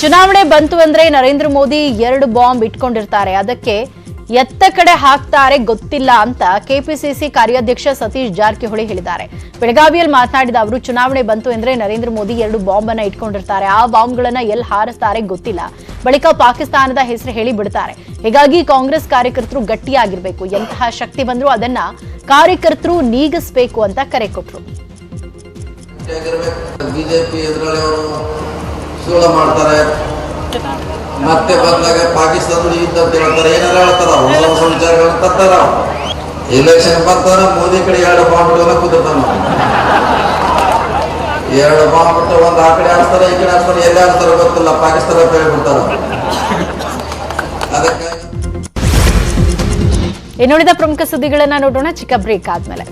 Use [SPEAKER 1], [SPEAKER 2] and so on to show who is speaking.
[SPEAKER 1] ಚುನಾವಣೆ ಬಂತು ಅಂದ್ರೆ ನರೇಂದ್ರ ಮೋದಿ ಎರಡು ಬಾಂಬ್ ಇಟ್ಕೊಂಡಿರ್ತಾರೆ. ಅದಕ್ಕೆ ಎತ್ತ ಕಡೆ ಹಾಕ್ತಾರೆ ಗೊತ್ತಿಲ್ಲ ಅಂತ ಕೆಪಿಸಿಸಿ ಕಾರ್ಯಾಧ್ಯಕ್ಷ ಸತೀಶ್ ಜಾರಕಿಹೊಳಿ ಹೇಳಿದ್ದಾರೆ. ಬೆಳಗಾವಿಯಲ್ಲಿ ಮಾತನಾಡಿದ ಅವರು, ಚುನಾವಣೆ ಬಂತು ಅಂದ್ರೆ ನರೇಂದ್ರ ಮೋದಿ ಎರಡು ಬಾಂಬ್ ಅನ್ನ ಇಟ್ಕೊಂಡಿರ್ತಾರೆ. ಆ ಬಾಂಬ್ ಗಳನ್ನ ಎಲ್ಲಿ ಹಾರಿಸ್ತಾರೆ ಗೊತ್ತಿಲ್ಲ. ಬಳಿಕ ಪಾಕಿಸ್ತಾನದ ಹೆಸರು ಹೇಳಿ ಬಿಡ್ತಾರೆ. ಹೀಗಾಗಿ ಕಾಂಗ್ರೆಸ್ ಕಾರ್ಯಕರ್ತರು ಗಟ್ಟಿಯಾಗಿರ್ಬೇಕು. ಎಂತಹ ಶಕ್ತಿ ಬಂದ್ರು ಅದನ್ನ ಕಾರ್ಯಕರ್ತರು ನೀಗಿಸ್ಬೇಕು ಅಂತ ಕರೆ ಕೊಟ್ರು.
[SPEAKER 2] ಸುಳ್ಳು ಮಾಡ್ತಾರೆ. ಮತ್ತೆ ಬಂದಾಗ ಪಾಕಿಸ್ತಾನ ಯುದ್ಧ ಅಂತ ಹೇಳ್ತಾರೆ. ಏನಾರ ಹೇಳ್ತಾರ. ಹೊಸ ಹೊಸ ವಿಚಾರಗಳನ್ನ ತರ್ತಾರ. ಎಲೆಕ್ಷನ್ ಬರ್ತಾರ ಮೋದಿ ಕಡೆ ಎರಡು ಬಾಂಬ್ ಇಟ್ಕೊಂಡು ಕೂತಿರ್ತಾನ. ಎರಡು ಬಾಂಬ್ ಬಿಟ್ಟು ಒಂದು ಆ ಕಡೆ ಹಾಕ್ತಾರೆ ಈ ಕಡೆ ಹಾಕ್ತಾರೆ ಎಲ್ಲಿ ಹಾಕ್ತಾರೆ ಗೊತ್ತಿಲ್ಲ. ಪಾಕಿಸ್ತಾನ ಹೇಳ್ಬಿಡ್ತಾರ ಅದಕ್ಕಾಗಿ
[SPEAKER 1] ಇನ್ನುಳಿದ ಪ್ರಮುಖ ಸುದ್ದಿಗಳನ್ನ ನೋಡೋಣ. ಚಿಕ್ಕ ಬ್ರೇಕ್ ಆದ್ಮೇಲೆ.